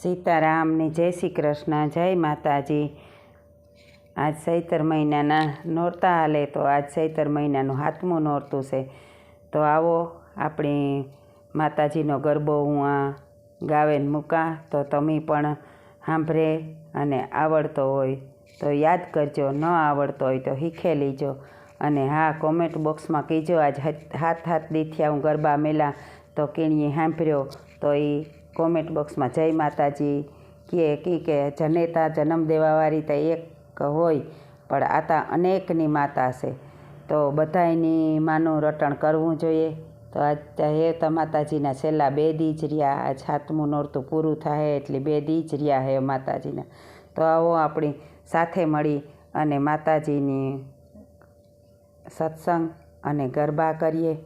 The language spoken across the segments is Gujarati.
સીતારામની જય શ્રી કૃષ્ણ, જય માતાજી. આજ સૈતર મહિનાના નોરતા હાલે તો આજ સૈતર મહિનાનું હાથમું નોરતું છે. તો આવો આપણી માતાજીનો ગરબો હું આ ગાવેન મૂકા, તો તમે પણ સાંભળે અને આવડતો હોય તો યાદ કરજો, ન આવડતો હોય તો શીખે લીજો. અને હા, કોમેન્ટ બોક્સમાં કીજો આજ હાથ હાથ દીથ્યા હું ગરબા મેલા તો કીણીએ સાંભળ્યો તો એ કોમેન્ટ બોક્સમાં જય માતાજી. કહે કી, કે જનેતા જન્મ દેવાવાળી તો એક હોય, પણ આ તા અનેકની માતા છે. તો બધાયની માનું રટણ કરવું જોઈએ. તો આજ હે તો માતાજીના છેલ્લા બે દી જ રહ્યા. આજ સાતમું નોરતું પૂરું થાય એટલે બે દી જ રહ્યા હે માતાજીના. તો આવો આપણી સાથે મળી અને માતાજીની સત્સંગ અને ગરબા કરીએ.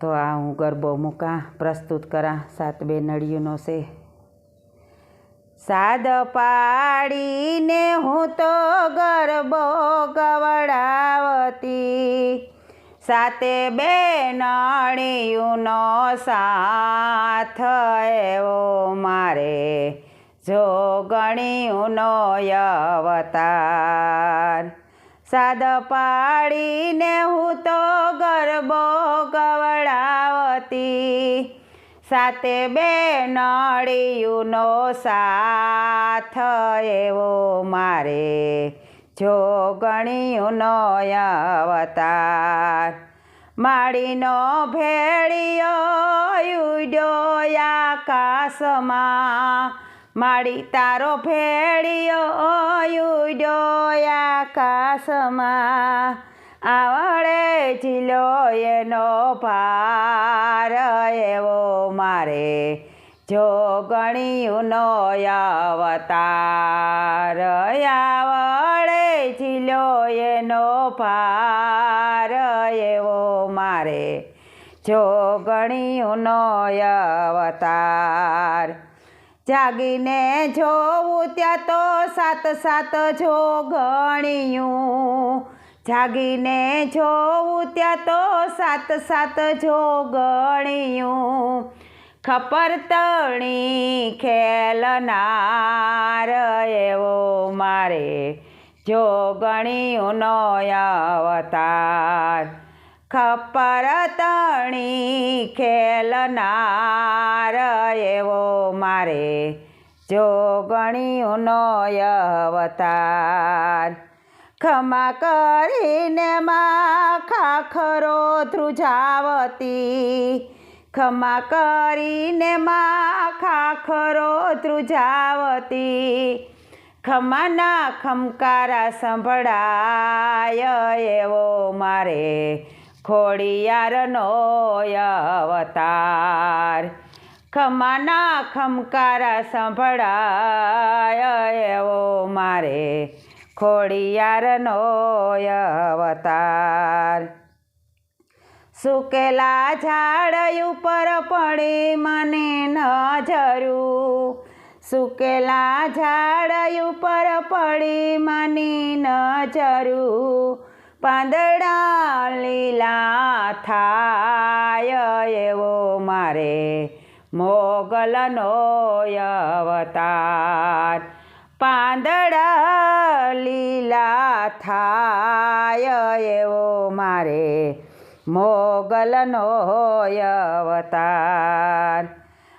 તો આ હું ગરબો મૂકા, પ્રસ્તુત કરા, સાત બે નળિયુંનો છે. સાદ પાડીને હું તો ગરબો ગવડાવતી. સાતે બે નળિયુંનો સાથ એવો મારે, જો ગણ્યુંનો અવતાર સાદ પાડીને હું તો ગરબો ગવડાવતી. સાતે બે નળીયુનો સાથ એવો મારે. જો ગણ્યુંનો અવતાર. માળીનો ભેળિયો આકાશમાં. માળી તારો ભેળિયો ઉડ્યો આકાશમાં. આવડે ચીલો એનો ભાર એવો મારે. જો ગણ્યુંનો અવતાર, આવડે ચીલો એનો ભાર એવો મારે. જો ગણ્યુંનો અવતાર જાગીને જોવું ત્યાં તો સાત સાત જો ગણ્યું જાગીને જોવું ત્યાં તો સાત સાત જો ગણ્યું ખપર તણી ખેલનાર એવો મારે જો ગણ્યુંનો અવતાર. ખપર તણી ખેલનાર એવો મારે જો ગણ્યુંનો અવતાર. ખમા કરીને માં ખાખરો ધ્રુજાવતી. ખમા કરીને માં ખાખરો ધ્રુજાવતી. ખમાના ખમકારા સંભળાય એવો મારે ખોડિયારનો અવતાર. ખમાના ખમકારા સંભળાય એવો મારે ખોડિયારનો અવતાર. સુકેલા ઝાડ ઉપર પડી મને નજરું સુકેલા ઝાડ ઉપર પડી મને નજરું પાંદડા લીલા થાય એવો મારે મોગલનો અવતાર. પાંદડા લીલા થાય એવો મારે મોગલનો અવતાર.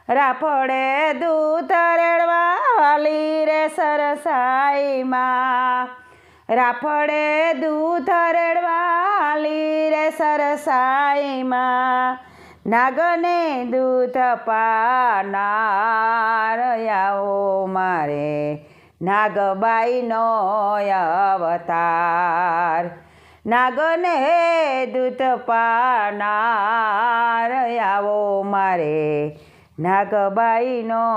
રાફડે દૂધ વાલી રે સરસાઈમાં રાફડે દૂધ રેડવાલી રે સરસાઈમાં. નાગને દૂધ પાનાર મારે. નાગબાઈનો અવતાર. નાગને દૂધ પાનાર મારે. નાગબાઈનો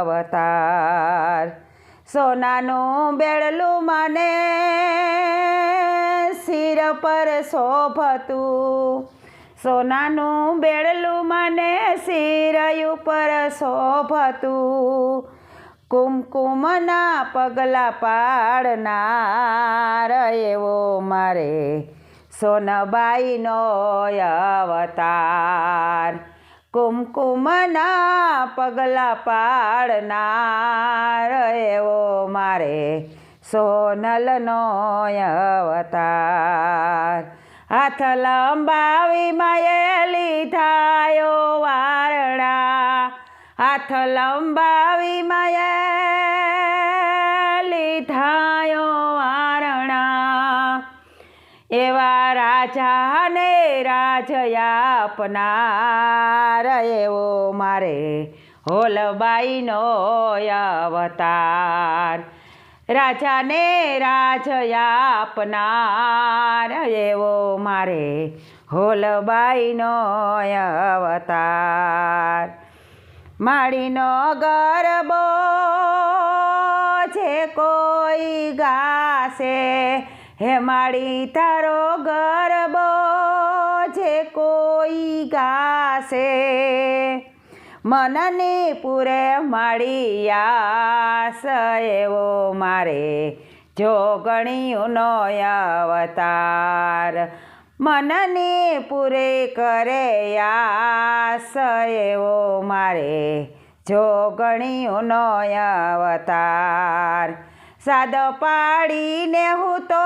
અવતાર. સોનાનું બેડલું મને શિર પર શોભતું. સોનાનું બેડલું મને શિર ઉપર શોભતું. કુમકુમના પગલા પાડનાર એવો મારે સોનબાઈનો અવતાર. કુમકુમના પગલા પાડનાર એવો મારે સોનલનો અવતાર. હાથ લંબાવી માયે લીધાયો વારણા. હાથ લંબાવી માયે લીધાયો એવા રાજાને રાજયા આપનાર એવો મારે હોલબાઈનો અવતાર. રાજાને રાજયા આપનાર એવો મારે હોલબાઈનો અવતાર. માળીનો ગરબો છે કોઈ ગાશે હે માળી, તારો ગરબો જે કોઈ ગાશે, મનને પૂરે માળી આસ એવો મારે. જોગણીઓનો અવતાર મનને પૂરે કરે આસ એવો મારે. જો ગણ્યુંનો અવતાર સાદ પાડીને હું તો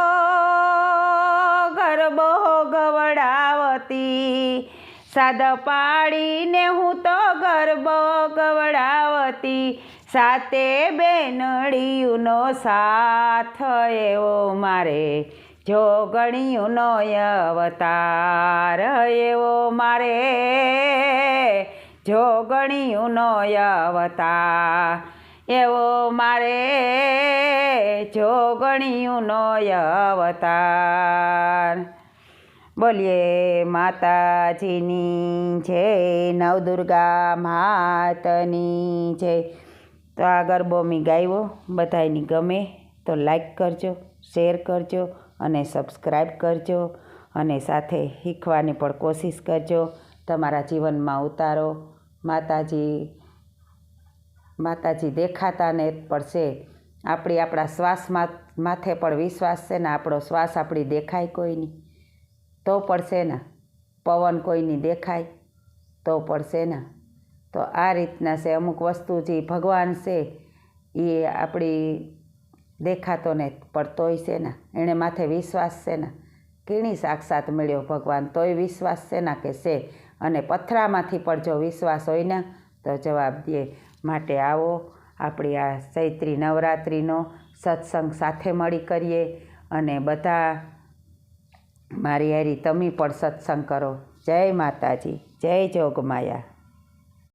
ગરબો ગવડાવતી. સાદ પાડીને હું તો ગરબો ગવડાવતી. સાતે બેનડીઓનો સાથ એવો મારે જોગણીઓનો અવતાર એવો મારે જોગણીઓનો અવતાર. એવો મારે જોગણીઓનો અવતાર. બોલીએ, માતાજીની જય, નવદુર્ગા માતની જય. તો આ ગરબો મેં ગાયો, બધાયની ગમે તો લાઈક કરજો, શેર કરજો અને સબસ્ક્રાઈબ કરજો અને સાથે શીખવાની પણ કોશિશ કરજો. તમારા જીવનમાં ઉતારો. માતાજી માતાજી દેખાતા ને પડશે આપણી આપણા શ્વાસમાં માથે પણ વિશ્વાસ છે ને આપણો શ્વાસ આપણી દેખાય કોઈની. તો પડશે ને, પવન કોઈની દેખાય, તો પડશે ને. તો આ રીતના છે, અમુક વસ્તુ જે ભગવાન છે, એ આપણી દેખાતો ને પડતોય છે ને એણે માથે વિશ્વાસ છે ને. કીણી સાક્ષાત મળ્યો ભગવાન, તોય વિશ્વાસ છે ને કે છે. અને પથરામાંથી પણ જો વિશ્વાસ હોય ને તો જવાબ દે. માટે આવો, આપણી આ ચૈત્રી નવરાત્રિનો સત્સંગ સાથે મળી કરીએ અને બધા મારી હારી તમે પણ સત્સંગ કરો. જય માતાજી, જય જોગમાયા.